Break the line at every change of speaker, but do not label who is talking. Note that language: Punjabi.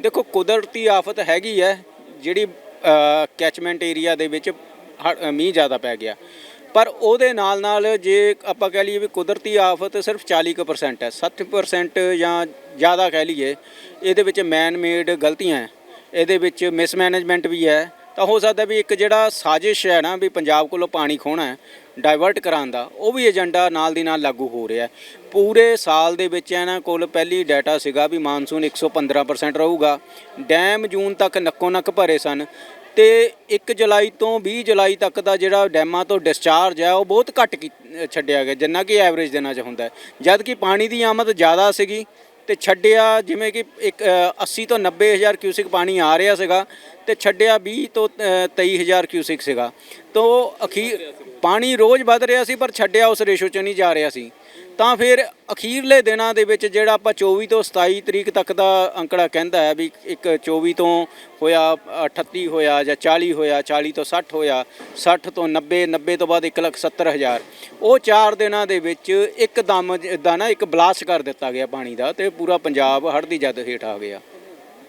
ਦੇਖੋ ਕੁਦਰਤੀ ਆਫਤ ਹੈਗੀ ਹੈ, ਜਿਹੜੀ ਕੈਚਮੈਂਟ ਏਰੀਆ ਦੇ ਵਿੱਚ ਹ- ਮੀਂਹ ਜ਼ਿਆਦਾ ਪੈ ਗਿਆ। ਪਰ ਉਹਦੇ ਨਾਲ ਨਾਲ ਜੇ ਆਪਾਂ ਕਹਿ ਲਈਏ ਵੀ ਕੁਦਰਤੀ ਆਫਤ ਸਿਰਫ 40% ਹੈ 60% ਜਾਂ ਜ਼ਿਆਦਾ ਕਹਿ ਲਈਏ, ਇਹਦੇ ਵਿੱਚ ਮੈਨ ਮੇਡ ਗਲਤੀਆਂ ਇਹਦੇ ਵਿੱਚ ਮਿਸਮੈਨੇਜਮੈਂਟ ਵੀ ਹੈ। ਤਾਂ ਹੋ ਸਕਦਾ ਵੀ ਇੱਕ ਜਿਹੜਾ ਸਾਜ਼ਿਸ਼ ਹੈ ਨਾ ਵੀ ਪੰਜਾਬ ਕੋਲੋਂ ਪਾਣੀ ਖੋਣਾ ਹੈ ਡਾਇਵਰਟ ਕਰਾਉਣ ਦਾ, ਉਹ ਵੀ ਏਜੰਡਾ ਨਾਲ ਦੀ ਨਾਲ ਲਾਗੂ ਹੋ ਰਿਹਾ ਪੂਰੇ ਸਾਲ ਦੇ ਵਿੱਚ ਇਹਨਾਂ ਕੋਲ ਪਹਿਲੀ ਡਾਟਾ ਸੀਗਾ ਵੀ ਮਾਨਸੂਨ 115% ਰਹੂਗਾ। ਡੈਮ ਜੂਨ ਤੱਕ ਨੱਕੋ ਨੱਕ ਭਰੇ ਸਨ ਤੇ 1 ਜੁਲਾਈ ਤੋਂ 20 ਜੁਲਾਈ ਤੱਕ ਦਾ ਜਿਹੜਾ ਡੈਮਾਂ ਤੋਂ ਡਿਸਚਾਰਜ ਹੈ, ਉਹ ਬਹੁਤ ਘੱਟ ਕੀ- ਛੱਡਿਆ ਗਿਆ, ਜਿੰਨਾ ਕਿ ਐਵਰੇਜ ਦਿਨਾਂ 'ਚ ਹੁੰਦਾ ਹੈ। ਜਦ ਕਿ ਪਾਣੀ ਦੀ ਆਮਦ ਜ਼ਿਆਦਾ ਸੀਗੀ ਤੇ ਛੱਡਿਆ ਜਿਵੇਂ ਕਿ ਇੱਕ ਅ, 80 ਤੋਂ 90 ਹਜ਼ਾਰ ਕਿਊਸਿਕ ਪਾਣੀ ਆ ਰਿਹਾ ਸੀਗਾ ਤੇ ਛੱਡਿਆ 20 ਤੋਂ ਅ, 23 ਹਜ਼ਾਰ ਕਿਊਸਿਕ ਸੀਗਾ। ਤੋਂ ਅਖੀਰ ਪਾਣੀ ਰੋਜ਼ ਵੱਧ ਰਿਹਾ ਸੀ, ਪਰ ਛੱਡਿਆ ਉਸ ਰੇਸ਼ੋ 'ਚ ਨਹੀਂ ਜਾ ਰਿਹਾ ਸੀ। ਤਾਂ ਫਿਰ ਅਖੀਰਲੇ ਦਿਨਾਂ ਦੇ ਵਿੱਚ ਜਿਹੜਾ ਆਪਾਂ 24 ਤੋਂ 27 ਤਰੀਕ ਤੱਕ ਦਾ ਅੰਕੜਾ ਕਹਿੰਦਾ ਹੈ ਵੀ ਇੱਕ 24 ਤੋਂ ਹੋਇਆ 38 ਹੋਇਆ ਜਾਂ 40 ਹੋਇਆ 40 ਤੋਂ 60 ਹੋਇਆ 60 ਤੋਂ 90 90 ਤੋਂ ਬਾਅਦ 1 ਲੱਖ 70 ਹਜ਼ਾਰ। ਉਹ ਚਾਰ ਦਿਨਾਂ ਦੇ ਵਿੱਚ ਇੱਕਦਮ ਦਾ ਨਾ ਇੱਕ ਬਲਾਸਟ ਕਰ ਦਿੱਤਾ ਗਿਆ ਪਾਣੀ ਦਾ ਤੇ ਪੂਰਾ ਪੰਜਾਬ ਹੜ੍ਹ ਦੀ ਜਦ ਹੇਠ ਆ ਗਿਆ।